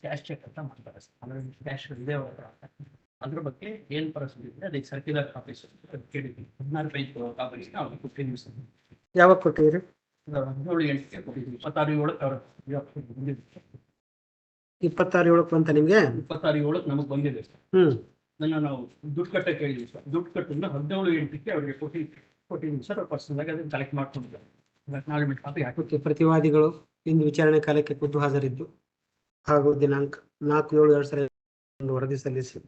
Cash check ಅಂತ ಮಾಡ್ತಾರೆ ಅಂದ್ರೆ ಕ್ಯಾಶ್ ಹತ್ರ. ಅದ್ರ ಬಗ್ಗೆ ಏನ್ ಪರಿಸ್ಥಿತಿ ಇದೆ ಅದಕ್ಕೆ ಸರ್ಕ್ಯುಲರ್ ಕಾಪೀಸ್ ಕೇಳಿದ್ವಿ. ಹದಿನಾರು ಪೇಜ್ ಕಾಪೀಸ್ ಅವ್ರಿಗೆ ಕೊಟ್ಟಿದ್ವಿ. ಸರ್ ಯಾವಾಗ ಕೊಟ್ಟಿದ್ರಿ? ಹದಿನೇಳು ಎಂಟಕ್ಕೆ ಕೊಟ್ಟಿದ್ವಿ. ಇಪ್ಪತ್ತಾರು ಏಳಕ್ಕೆ ಅವ್ರ ಇಪ್ಪತ್ತಾರು ಏಳಕ್ಕೆ ಬಂತ ನಿಮ್ಗೆ? ಇಪ್ಪತ್ತಾರು ಏಳಕ್ಕೆ ನಮಗೆ ಬಂದಿದೆ. Sir hmm. ಅದನ್ನ ನಾವು ದುಡ್ಡು ಕಟ್ಟಕ್ಕೆ ಕೇಳಿದ್ವಿ ಸರ್. ದುಡ್ಡು ಕಟ್ಟಿದ್ರೆ ಹದಿನೇಳು ಎಂಟಕ್ಕೆ ಅವ್ರಿಗೆ ಕೊಟ್ಟಿ ಕೊಟ್ಟಿದ್ವಿ ಸರ್ ಪರ್ಸನಲ್ ಆಗಿ ಅದನ್ನ ಕಲೆಕ್ಟ್ ಮಾಡ್ಕೊಂಡಿದ್ದಾರೆ ಪ್ರತಿವಾದಿಗಳು ಇಂದು ವಿಚಾರಣೆ ಕಾಲಕ್ಕೆ ಖುದ್ದು ಹಾಜರಿದ್ದು. ಹಾಗೂ ದಿನಾಂಕ ನಾಲ್ಕು ಏಳು ಎರಡು ಸಾವಿರದ ವರದಿ ಸಲ್ಲಿಸಿ.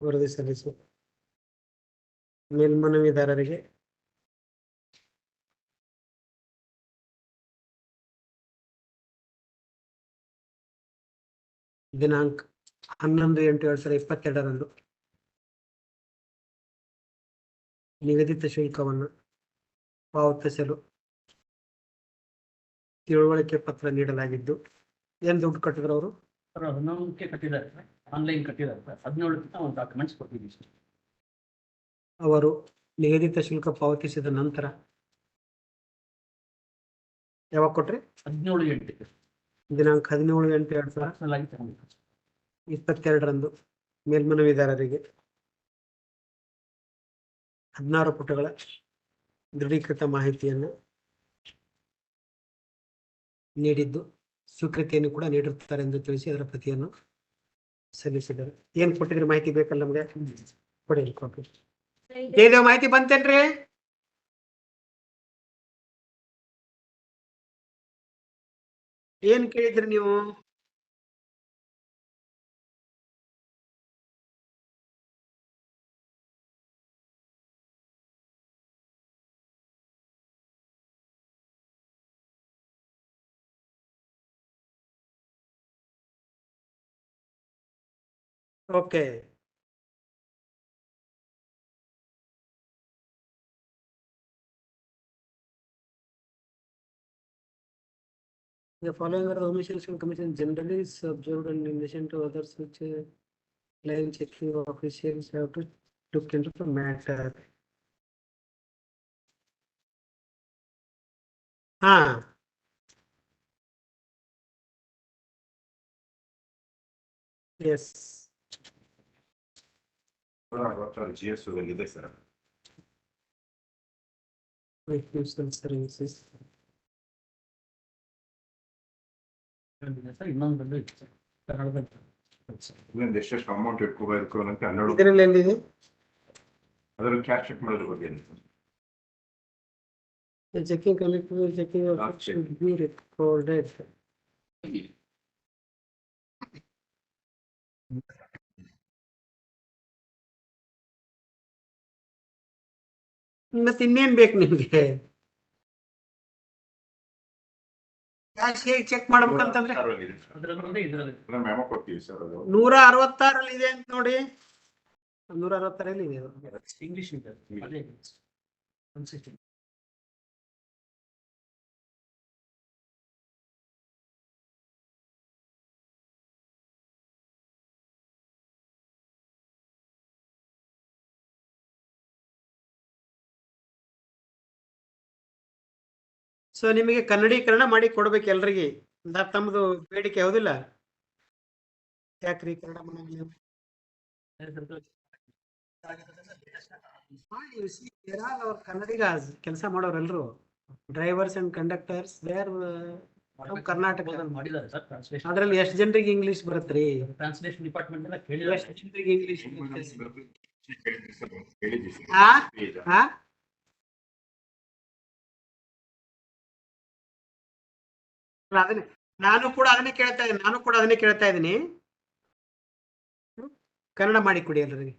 ವರದಿ ಸಲ್ಲಿಸಿ. ಮೇಲ್ಮನವಿದಾರರಿಗೆ ದಿನಾಂಕ ಹನ್ನೊಂದು ಎಂಟು ಎರಡು ಸಾವಿರದ ಇಪ್ಪತ್ತೆರಡರಂದು ನಿಗದಿತ ಶುಲ್ಕವನ್ನು ಪಾವತಿಸಲು ತಿಳುವಳಿಕೆ ಪತ್ರ ನೀಡಲಾಗಿದ್ದು ಏನ್ ದುಡ್ಡು ಕಟ್ಟಿದ್ರು ಅವರು? ಸರ್ ಹನ್ನೊಂದಕ್ಕೆ ಕಟ್ಟಿದ್ದಾರೆ ಆನ್ಲೈನ್ ಕಟ್ಟಿದ್ದಾರೆ ಸರ್. ಹದಿನೇಳಕ್ಕೆ ಒಂದು ಡಾಕ್ಯುಮೆಂಟ್ಸ್ ಕೊಟ್ಟಿದ್ದೀವಿ ಸರ್. ಅವರು ನಿಗದಿತ ಶುಲ್ಕ ಪಾವತಿಸಿದ ನಂತರ ಯಾವಾಗ ಕೊಟ್ರಿ? ಹದಿನೇಳು ಎಂಟು ದಿನಾಂಕ ಹದಿನೇಳು ಎಂಟು ಎರಡು ಸಾವಿರ? ಪರ್ಸನಲ್ ಆಗಿ ಇಪ್ಪತ್ತೆರಡರಂದು ಮೇಲ್ಮನವಿದಾರರಿಗೆ ಹದಿನಾರು ಪುಟಗಳ ದೃಢೀಕೃತ ಮಾಹಿತಿಯನ್ನು ನೀಡಿದ್ದು. ಸ್ವೀಕೃತಿಯನ್ನು ಕೂಡ ನೀಡಿರುತ್ತಾರೆ ಎಂದು ತಿಳಿಸಿ ಅದರ ಪ್ರತಿಯನ್ನು ಸಲ್ಲಿಸಿದ್ದಾರೆ. ಏನ್ ಕೊಟ್ಟಿದ್ರೆ ಮಾಹಿತಿ ಬೇಕಲ್ಲ ನಮ್ಗೆ? ಕೊಡಿ ಕಾಪಿ ಮಾಹಿತಿ ಬಂತೇನ್ರಿ? ಏನ್ ಕೇಳಿದ್ರಿ ನೀವು? Okay. The following are the omissions and commission generally is observed and in relation to others which uh, line checking officials have to look into the matter. Ah. Yes. G S ಇದೆ sir services ಇದೆ sir ಇನ್ನೊಂದು ಇದೆ sir ಕನ್ನಡದಲ್ಲಿ sir. ಇನ್ನೊಂದು ಎಷ್ಟೆಷ್ಟು amount ಇಟ್ಕೋಬೇಕು ಅನ್ನೋಕೆ ಹನ್ನೆರಡು ಇದರಲ್ಲಿ ಎಲ್ಲಿದೆ ಅದ್ರಲ್ಲಿ ಕ್ಯಾಶ್ ಚೆಕ್ ಮಾಡೋದ್ರ ಬಗ್ಗೆ ಏನು? The checking collector checking of ಮತ್ತೆ ಇನ್ನೇನ್ ಬೇಕು ನಿಮ್ಗೆ? ಹೇಗೆ ಚೆಕ್ ಮಾಡ್ಬೇಕಂತಂದ್ರೆ? ನೂರ ಅರವತ್ತಾರಲ್ಲಿ ಇದೆ ಅಂತ ನೋಡಿ. ನೂರ ಅರವತ್ತಾರಲ್ಲಿ ಇದೆ. ಇಂಗ್ಲಿಷ್ ಸೊ ನಿಮಗೆ ಕನ್ನಡೀಕರಣ ಮಾಡಿ ಕೊಡ್ಬೇಕು ಎಲ್ರಿಗೆ. ತಮ್ಮದು ಬೇಡಿಕೆ ಯಾವುದಿಲ್ಲ? ಯಾಕ್ರಿ ಕನ್ನಡ ಕನ್ನಡಿಗ ಕೆಲಸ ಮಾಡೋರೆಲ್ರು drivers and conductors there Karnataka ಅದ್ರಲ್ಲಿ ಎಷ್ಟು ಜನರಿಗೆ ಇಂಗ್ಲಿಷ್ ಬರುತ್ತೆ ಟ್ರಾನ್ಸ್ಲೇಷನ್ ಡಿಪಾರ್ಟ್ಮೆಂಟ್ ಎಲ್ಲ ಕೇಳಿ ಎಷ್ಟು ಜನರಿಗೆ ಇಂಗ್ಲಿಷ್ ಅದನ್ನೇ ನಾನು ಕೂಡ ಅದನ್ನೇ ಕೇಳ್ತಾ ಇದ್ದೀನಿ ನಾನು ಕೂಡ ಅದನ್ನೇ ಕೇಳ್ತಾ ಇದ್ದೀನಿ. ಕನ್ನಡ ಮಾಡಿ ಕೊಡಿ ಎಲ್ಲರಿಗೆ.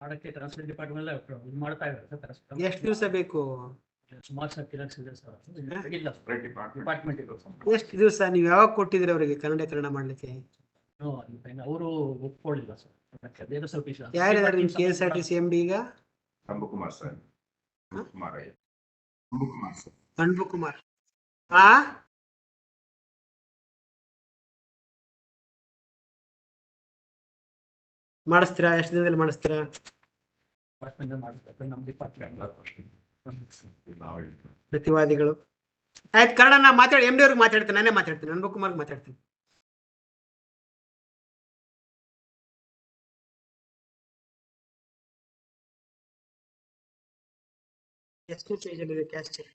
ಮಾಡಕ್ಕೆ ಟ್ರಾನ್ಸ್ಲೇಟ್ ಡಿಪಾರ್ಟ್ಮೆಂಟ್ ಎಲ್ಲ ಇದು ಮಾಡ್ತಾ ಇದ್ದಾರೆ ಸರ್ translate. ಎಷ್ಟು ದಿವಸ ಬೇಕು? ಸುಮಾರು ಸರ್ ಕಿಲಕ್ಸ್ ಸರ್ ಇಲ್ಲ ಸಪ್ರೇಟ್ ಡಿಪಾರ್ಟ್ಮೆಂಟ್ ಡಿಪಾರ್ಟ್ಮೆಂಟ್ ಇದೆ ಎಷ್ಟು ದಿವಸ ನೀವು ಯಾವಾಗ ಕೊಟ್ಟಿದ್ರಿ ಅವರಿಗೆ ಕನ್ನಡೀಕರಣ ಮಾಡ್ಲಿಕ್ಕೆ? ಅವರು ಒಪ್ಕೊಳ್ಳಿಲ್ಲ ಸರ್. ಯಾರಿದ್ದಾರೆ ನಿಮ್ K S R T C M D ಈಗ? ಅಂಬುಕುಮಾರ್ ಸರ್. ಕುಮಾರ್ ಕುಮಾರ್ ಹಾ ಮಾಡಿಸ್ತೀರಾ? ಎಷ್ಟು ದಿನದಲ್ಲಿ ಮಾಡಿಸ್ತೀರಾ? ಪ್ರತಿವಾದಿಗಳು. ಆಯ್ತು, ಕನ್ನಡ ನಾ ಮಾತಾಡಿ ಎಂ ಡಿ ಅವ್ರಿಗೆ ಮಾತಾಡ್ತೀನಿ, ನಾನೇ ಮಾತಾಡ್ತೀನಿ ಅನ್ಬು ಕುಮಾರ್ ಮಾತಾಡ್ತೀನಿ. ಎಷ್ಟು ಪೇಜ್ ಅಲ್ಲಿ ಕ್ಯಾಶ್ ಚೆಕ್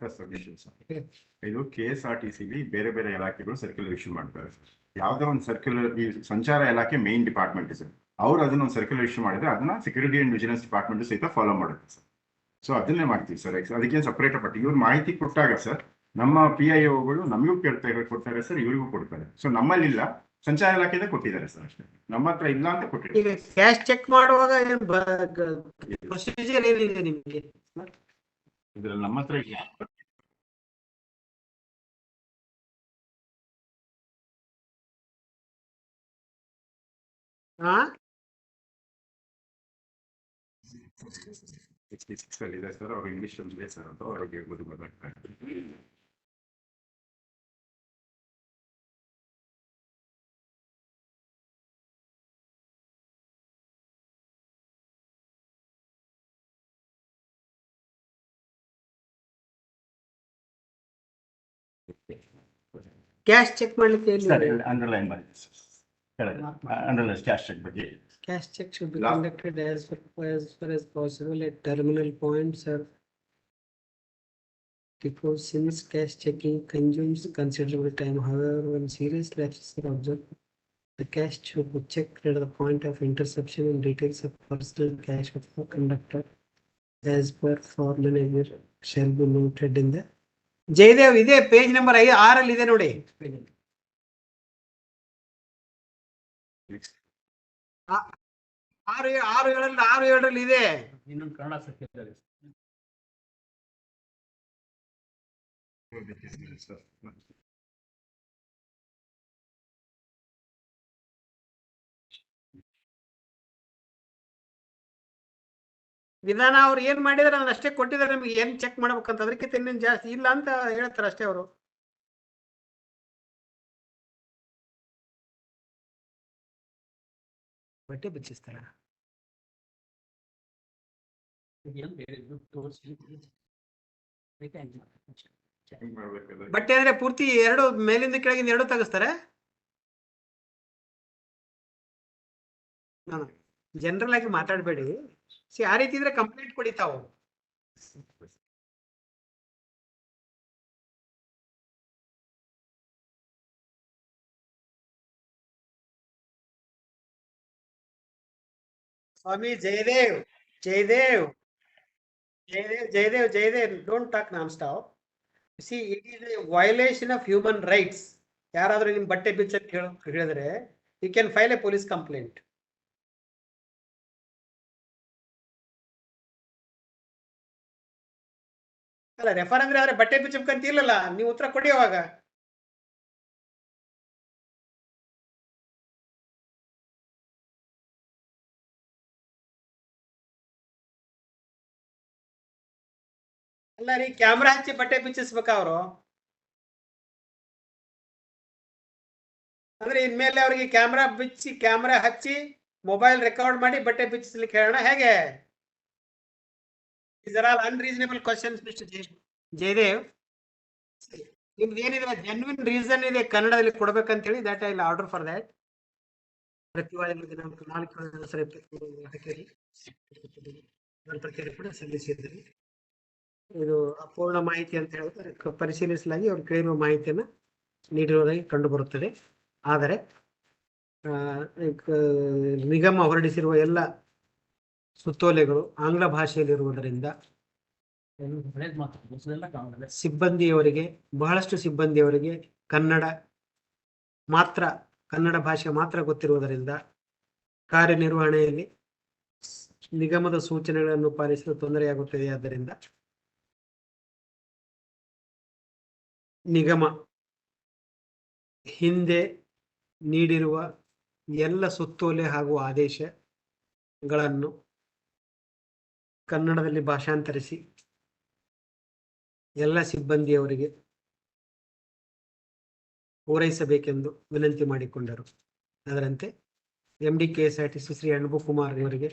ಇದು ಕೆ ಎಸ್ ಆರ್ ಟಿ ಸಿಲಿ ಬೇರೆ ಬೇರೆ ಇಲಾಖೆಗಳು ಸರ್ಕ್ಯುಲರ್ ಇಶ್ಯೂ ಮಾಡ್ತಾರೆ. ಯಾವ್ದೇ ಒಂದು ಸರ್ಕ್ಯುಲರ್ ಈ ಸಂಚಾರ ಇಲಾಖೆ ಮೇನ್ ಡಿಪಾರ್ಟ್ಮೆಂಟ್ ಸರ್ ಅವ್ರು ಅದನ್ನ ಒಂದು ಸರ್ಕ್ಯುಲರ್ ಇಶ್ಯೂ ಮಾಡಿದ್ರೆ ಅದನ್ನ ಸೆಕ್ಯೂರಿಟಿ ಅಂಡ್ ವಿಜಿಲೆನ್ಸ್ ಡಿಪಾರ್ಟ್ಮೆಂಟ್ ಸಹಿತ ಫಾಲೋ ಮಾಡುತ್ತೆ ಸರ್. ಸೊ ಅದನ್ನೇ ಮಾಡ್ತೀವಿ ಸರ್ ಅದಕ್ಕೆ ಸಪ್ರೇಟ್ ಪಟ್ಟಿ ಇವ್ರು ಮಾಹಿತಿ ಕೊಟ್ಟಾಗ ಸರ್ ನಮ್ಮ ಪಿ ಐ ಒಗಳು ನಮಗೂ ಕೇಳ್ತಾರೆ ಕೊಡ್ತಾರೆ ಸರ್ ಇವರಿಗೂ ಕೊಡ್ತಾರೆ. ಸೊ ನಮ್ಮಲ್ಲಿಲ್ಲ. ಸಂಚಾರ ಇಲಾಖೆಯಿಂದ ಕೊಟ್ಟಿದ್ದಾರೆ ಸರ್ ಅಷ್ಟೇ. ನಮ್ಮ ಹತ್ರ ಇಲ್ಲ ಅಂತ ಕೊಟ್ಟಿದ್ದಾರೆ. ಕ್ಯಾಶ್ ಚೆಕ್ ಮಾಡುವಾಗ ಪ್ರೊಸೀಜರ್ ಏನಿದೆ ನಿಮಗೆ? ಇದ್ರಲ್ಲಿ ನಮ್ಮ ಹತ್ರ ಇಲ್ಲ. ಹಾ ಸಿಕ್ಸ್ಟಿ ಸಿಕ್ಸ್ ಅಲ್ಲಿ ಇದೆ ಸರ್ ಅವ್ರು ಇಂಗ್ಲಿಷ್ ಅಲ್ಲಿ ಇದೆ ಸರ್ ಅಂತ ಅವ್ರಿಗೆ ಗೊತ್ತು ಗೊತ್ತಾಗ್ತಾರೆ ಕ್ಯಾಶ್ ಚೆಕ್ ಮಾಡ್ಲಿಕ್ಕೆ ಸರ್ ಎಲ್ಲಿ ಅಂಡರ್ಲೈನ್ ಮಾಡಿದೆ ಸರ್ ಅಂಡರ್ಲೈನ್ ಕ್ಯಾಶ್ ಚೆಕ್ ಬಗ್ಗೆ Cash check should be Last- conducted as far, as far as possible at terminal points or because since cash checking consumes considerable time, however, when serious lapses are observed, the cash should be checked at the point of interception and details of personal cash of the conductor as per formula shall be noted in the Jayadev ಇದೆ page number ಐದು ಆರಲ್ಲಿ ಇದೆ ನೋಡಿ ಆರು ಆರು ಏಳರಲ್ಲಿ ಆರು ಏಳರಲ್ಲಿ ಇದೆ. ಇನ್ನೊಂದು ಕನ್ನಡ ವಿಧಾನ ಅವ್ರು ಏನ್ ಮಾಡಿದಾರೆ ಅದನ್ನ ಅಷ್ಟೇ ಕೊಟ್ಟಿದ್ದಾರೆ ನಮಗೆ ಏನ್ ಚೆಕ್ ಮಾಡ್ಬೇಕಂತ ಅದಕ್ಕಿಂತ ಇನ್ನೇನು ಜಾಸ್ತಿ ಇಲ್ಲ ಅಂತ ಹೇಳ್ತಾರೆ ಅಷ್ಟೇ ಅವರು. ಹೆಂಗ್ ಬಿಚ್ಚಿಸ್ತಾರ. ಬಟ್ಟೆ ಅಂದ್ರೆ ಪೂರ್ತಿ ಎರಡು ಮೇಲಿಂದ ಕೆಳಗಿಂದ ಎರಡು ತೆಗಿಸ್ತಾರೆ? ಜನರಲ್ ಆಗಿ ಮಾತಾಡಬೇಡಿ. ಸಿ ಆ ರೀತಿ ಇದ್ರೆ ಕಂಪ್ಲೇಂಟ್ ಕೊಡಿ ತಾವು ಸ್ವಾಮಿ, Jayadev Jayadev Jayadev Jayadev Jayadev don't talk non stop see it is a violation of human rights ಯಾರಾದ್ರೂ ನಿಮ್ ಬಟ್ಟೆ ಬಿಚ್ಚ ಹೇಳಿದ್ರೆ you can file a police complaint ಅಲ್ಲ ರೆಫರ್ ಅಂದ್ರೆ ಅವ್ರೆ ಬಟ್ಟೆ ಬಿಚ್ಚಬೇಕಂತ ಇಲ್ಲಲ್ಲ, ನೀವು ಉತ್ತರ ಕೊಡಿ ಅವಾಗ. ಅಲ್ಲ ರೀ ಕ್ಯಾಮ್ರಾ ಹಚ್ಚಿ ಬಟ್ಟೆ ಬಿಚ್ಚಿಸ್ಬೇಕ ಅವರು ಅಂದ್ರೆ ಇನ್ಮೇಲೆ ಅವ್ರಿಗೆ ಕ್ಯಾಮ್ರಾ ಬಿಚ್ಚಿ, ಕ್ಯಾಮ್ರಾ ಹಚ್ಚಿ, ಮೊಬೈಲ್ ರೆಕಾರ್ಡ್ ಮಾಡಿ ಬಟ್ಟೆ ಬಿಚ್ಚಿಸ್ಲಿಕ್ಕೆ ಹೇಳೋಣ? ಹೇಗೆ? Is are all unreasonable questions mister Jayadev ನಿಮ್ದು ಏನಿದೆ? ಜೆನ್ವಿನ್ ರೀಸನ್ ಇದೆ ಕನ್ನಡದಲ್ಲಿ ಕೊಡ್ಬೇಕಂತ ಹೇಳಿ that I order for that ಪ್ರತಿವಾದ ದಿನಾಂಕ ನಾಲ್ಕು ಸಾವಿರದ ಇಪ್ಪತ್ಮೂರು ಹಾಕಿರಿ ನನ್ನ ಪ್ರಕಾರ ಕೂಡ ಸಲ್ಲಿಸಿದ್ದೀರಿ ಇದು ಅಪೂರ್ಣ ಮಾಹಿತಿ ಅಂತ ಹೇಳಿದ್ರೆ ಪರಿಶೀಲಿಸಲಾಗಿ ಅವ್ರು ಕೇಳಿರುವ ಮಾಹಿತಿಯನ್ನು ನೀಡಿರುವುದಾಗಿ ಕಂಡುಬರುತ್ತದೆ. ಆದರೆ ನಿಗಮ ಹೊರಡಿಸಿರುವ ಎಲ್ಲ ಸುತ್ತೋಲೆಗಳು ಆಂಗ್ಲ ಭಾಷೆಯಲ್ಲಿರುವುದರಿಂದ ಸಿಬ್ಬಂದಿಯವರಿಗೆ, ಬಹಳಷ್ಟು ಸಿಬ್ಬಂದಿಯವರಿಗೆ ಕನ್ನಡ ಮಾತ್ರ, ಕನ್ನಡ ಭಾಷೆ ಮಾತ್ರ ಗೊತ್ತಿರುವುದರಿಂದ ಕಾರ್ಯನಿರ್ವಹಣೆಯಲ್ಲಿ ನಿಗಮದ ಸೂಚನೆಗಳನ್ನು ಪಾಲಿಸಲು ತೊಂದರೆಯಾಗುತ್ತದೆ. ಆದ್ದರಿಂದ ನಿಗಮ. ಹಿಂದೆ ನೀಡಿರುವ ಎಲ್ಲ ಸುತ್ತೋಲೆ ಹಾಗೂ ಆದೇಶಗಳನ್ನು ಕನ್ನಡದಲ್ಲಿ ಭಾಷಾಂತರಿಸಿ ಎಲ್ಲ ಸಿಬ್ಬಂದಿಯವರಿಗೆ ಪೂರೈಸಬೇಕೆಂದು ವಿನಂತಿ ಮಾಡಿಕೊಂಡರು. ಅದರಂತೆ M D K S R T Shri Anabukumar ಅವರಿಗೆ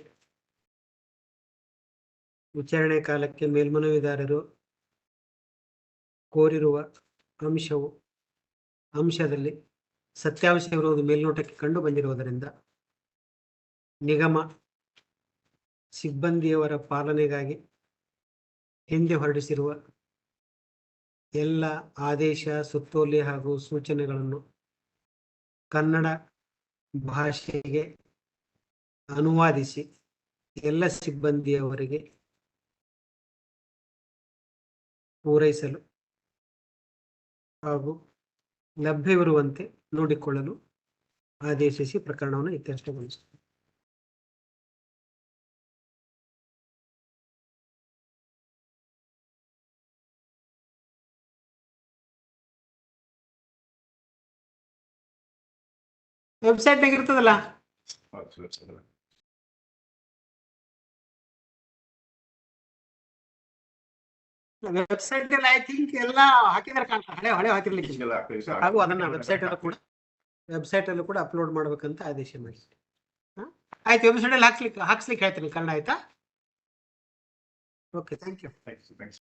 ವಿಚಾರಣೆ ಕಾಲಕ್ಕೆ ಮೇಲ್ಮನವಿದಾರರು ಕೋರಿರುವ ಅಂಶವು ಅಂಶದಲ್ಲಿ ಸತ್ಯಾಂಶವಿರುವುದು ಮೇಲ್ನೋಟಕ್ಕೆ ಕಂಡು ಬಂದಿರುವುದರಿಂದ ನಿಗಮ ಸಿಬ್ಬಂದಿಯವರ ಪಾಲನೆಗಾಗಿ ಹಿಂದೆ ಹೊರಡಿಸಿರುವ ಎಲ್ಲ ಆದೇಶ, ಸುತ್ತೋಲೆ ಹಾಗೂ ಸೂಚನೆಗಳನ್ನು ಕನ್ನಡ ಭಾಷೆಗೆ ಅನುವಾದಿಸಿ ಎಲ್ಲ ಸಿಬ್ಬಂದಿಯವರಿಗೆ ಪೂರೈಸಲು ಹಾಗೂ ಲಭ್ಯವಿರುವಂತೆ ನೋಡಿಕೊಳ್ಳಲು ಆದೇಶಿಸಿ ಪ್ರಕರಣವನ್ನು ಇತ್ಯರ್ಥಗೊಳಿಸಿದೆ. ವೆಬ್ಸೈಟ್ ಇರ್ತದಲ್ಲ ವೆಬ್ಸೈಟ್ ಅಲ್ಲಿ ಐ ಥಿಂಕ್ ಎಲ್ಲ ಹಾಕಿದಾರೆ ಕಾಣ್ತಾ ಹಳೆ ಹಳೆ ಹಾಕಿರ್ಲಿಕ್ಕೆ ಹಾಗೂ ಅದನ್ನ ವೆಬ್ಸೈಟ್ ಅಲ್ಲೂ ಕೂಡ ವೆಬ್ಸೈಟ್ ಅಲ್ಲೂ ಕೂಡ ಅಪ್ಲೋಡ್ ಮಾಡ್ಬೇಕಂತ ಆದೇಶ ಮಾಡಿ ಆಯ್ತು ವೆಬ್ಸೈಟ್ ಅಲ್ಲಿ ಹಾಕ್ಲಿಕ್ಕೆ ಹಾಕ್ಸ್ಲಿಕ್ಕೆ ಹೇಳ್ತೀನಿ ಕನ್ನಡ ಆಯ್ತಾ? Okay thank you.